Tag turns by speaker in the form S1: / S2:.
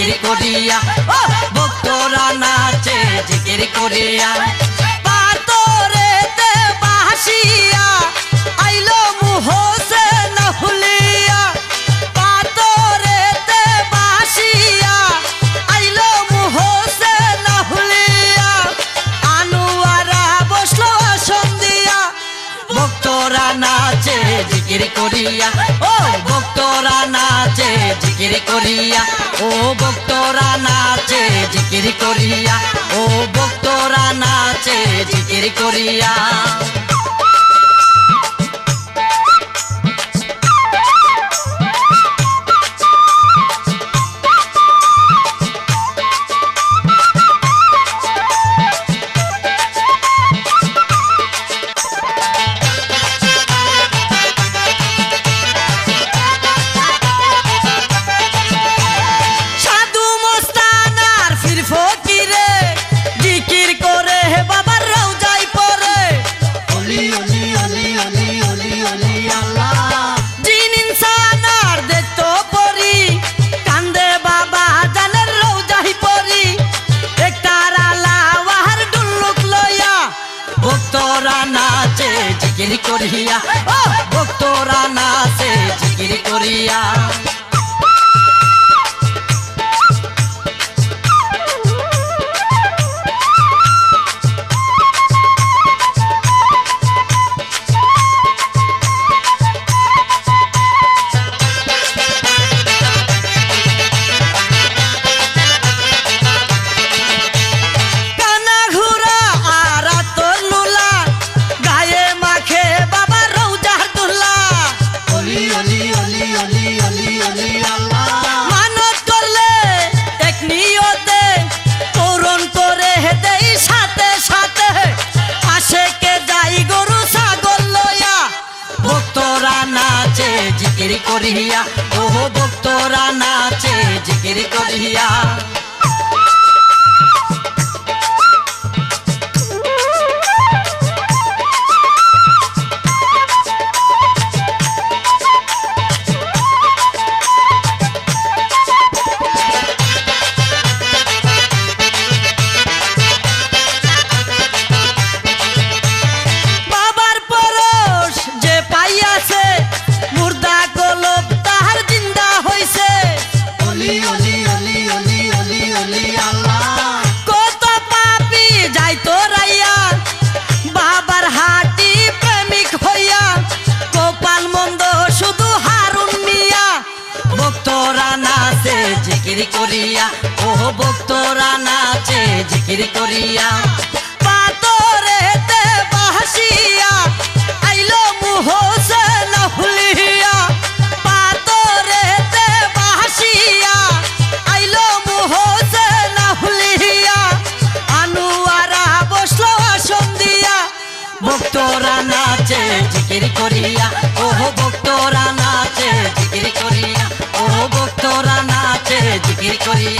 S1: জিকির করিয়া, ও ভক্তরা নাচে জিকির করিয়া। পাতরেতে বাসিয়া আইলো মুহসে নহুলিয়া পাতরেতে বাসিয়া আইলো মুহসে নহুলিয়া আনুয়ারা বসল সন্ধিয়া ভক্তরা নাচে জিকির করিয়া, ও ভক্তরা জিকির করিয়া ও ভক্তরা নাচে জিকির করিয়া ও ভক্তরা নাচে জিকির করিয়া। জিকির করিয়া ও ভক্তরা নাচ। জিকির করিয়া ও ভক্তরা নাচে জিকির করিয়া। জিকির করিয়া ও ভক্তরা নাচে জিকির করিয়া। ভক্তরা নাচে জিকির করিয়া। ওহ ভক্তরা নাচে জিকির করিয়া। ওহ ভক্তরা নাচে জিকির করিয়া।